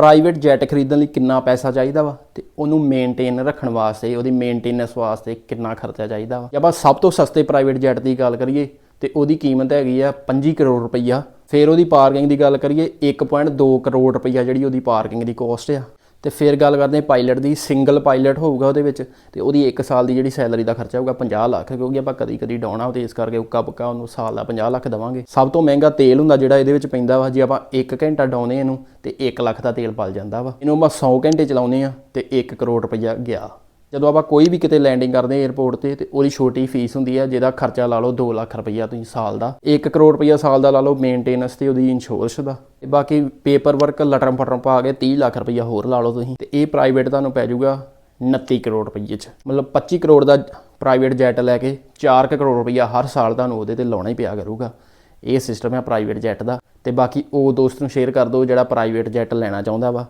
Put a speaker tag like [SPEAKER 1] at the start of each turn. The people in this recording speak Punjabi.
[SPEAKER 1] ਪ੍ਰਾਈਵੇਟ ਜੈਟ ਖਰੀਦਣ ਲਈ ਕਿੰਨਾ ਪੈਸਾ ਚਾਹੀਦਾ ਵਾ? ਤੇ ਉਹਨੂੰ ਮੇਨਟੇਨ ਰੱਖਣ ਵਾਸਤੇ, ਉਹਦੀ ਮੇਨਟੇਨੈਂਸ ਵਾਸਤੇ ਕਿੰਨਾ ਖਰਚਾ ਚਾਹੀਦਾ ਵਾ? ਜੇ ਆਪਾਂ ਸਭ ਤੋਂ ਸਸਤੇ ਪ੍ਰਾਈਵੇਟ ਜੈਟ ਦੀ ਗੱਲ ਕਰੀਏ, ਤੇ ਉਹਦੀ ਕੀਮਤ ਹੈਗੀ ਆ 25 ਕਰੋੜ ਰੁਪਈਆ। ਫਿਰ ਉਹਦੀ ਪਾਰਕਿੰਗ ਦੀ ਗੱਲ ਕਰੀਏ 1.2 ਕਰੋੜ ਰੁਪਈਆ ਜਿਹੜੀ ਉਹਦੀ ਪਾਰਕਿੰਗ ਦੀ ਕੋਸਟ ਆ। ਤੇ ਫਿਰ ਗੱਲ ਕਰਦੇ ਹਾਂ ਪਾਇਲਟ ਦੀ ਸਿੰਗਲ ਪਾਇਲਟ ਹੋਊਗਾ ਉਹਦੇ ਵਿੱਚ ਤੇ ਉਹਦੀ 1 ਸਾਲ ਦੀ ਜਿਹੜੀ ਸੈਲਰੀ ਦਾ ਖਰਚਾ ਹੋਊਗਾ 50 ਲੱਖ, ਕਿਉਂਕਿ ਆਪਾਂ ਕਦੀ ਕਦੀ ਡਾਉਣਾ ਤੇ ਇਸ ਕਰਕੇ ਉੱਕਾ ਪੱਕਾ ਉਹਨੂੰ ਸਾਲ ਦਾ 50 ਲੱਖ ਦਵਾਂਗੇ। ਸਭ ਤੋਂ ਮਹਿੰਗਾ ਤੇਲ ਹੁੰਦਾ ਜਿਹੜਾ ਇਹਦੇ ਵਿੱਚ ਪੈਂਦਾ ਵਾ, ਜੇ ਆਪਾਂ 1 ਘੰਟਾ ਡਾਉਨੇ ਇਹਨੂੰ ਤੇ 1 ਲੱਖ ਦਾ ਤੇਲ ਪਲ ਜਾਂਦਾ ਵਾ। ਇਹਨੂੰ ਆਪਾਂ 100 ਘੰਟੇ ਚਲਾਉਨੇ ਆ ਤੇ 1 ਕਰੋੜ ਰੁਪਈਆ ਗਿਆ। ਜਦੋਂ ਆਪਾਂ ਕੋਈ ਵੀ ਕਿਤੇ ਲੈਂਡਿੰਗ ਕਰਦੇ ਹਾਂ 에어ਪੋਰਟ ਤੇ ਤੇ ਉਹਦੀ ਛੋਟੀ ਫੀਸ ਹੁੰਦੀ ਹੈ ਜਿਹਦਾ ਖਰਚਾ ਲਾ ਲਓ 2 ਲੱਖ ਰੁਪਈਆ ਤੁਸੀਂ ਸਾਲ ਦਾ। 1 ਕਰੋੜ ਰੁਪਈਆ ਸਾਲ ਦਾ ਲਾ ਲਓ ਮੇਨਟੇਨੈਂਸ ਤੇ ਉਹਦੀ ਇੰਸ਼ੋਰੈਂਸ ਦਾ। ਤੇ ਬਾਕੀ ਪੇਪਰ ਵਰਕ ਲਟਰਮ ਪਟਰਮ ਪਾ ਕੇ 30 ਲੱਖ ਰੁਪਈਆ ਹੋਰ ਲਾ ਲਓ ਤੁਸੀਂ। ਤੇ ਇਹ ਪ੍ਰਾਈਵੇਟ ਤੁਹਾਨੂੰ ਪੈ ਜਾਊਗਾ 29 ਕਰੋੜ ਰੁਪਈਏ ਚ। ਮਤਲਬ 25 ਕਰੋੜ ਦਾ ਪ੍ਰਾਈਵੇਟ ਜੈਟ ਲੈ ਕੇ 4 ਕਰੋੜ ਰੁਪਈਆ ਹਰ ਸਾਲ ਤੁਹਾਨੂੰ ਉਹਦੇ ਤੇ ਲਾਉਣਾ ਹੀ ਪਿਆ ਕਰੂਗਾ। ਇਹ ਸਿਸਟਮ ਹੈ ਪ੍ਰਾਈਵੇਟ ਜੈਟ ਦਾ। ਤੇ ਬਾਕੀ ਉਹ ਦੋਸਤ ਨੂੰ ਸ਼ੇਅਰ ਕਰ ਦਿਓ ਜਿਹੜਾ ਪ੍ਰਾਈਵੇਟ ਜੈਟ ਲੈਣਾ ਚਾਹੁੰਦਾ ਵਾ।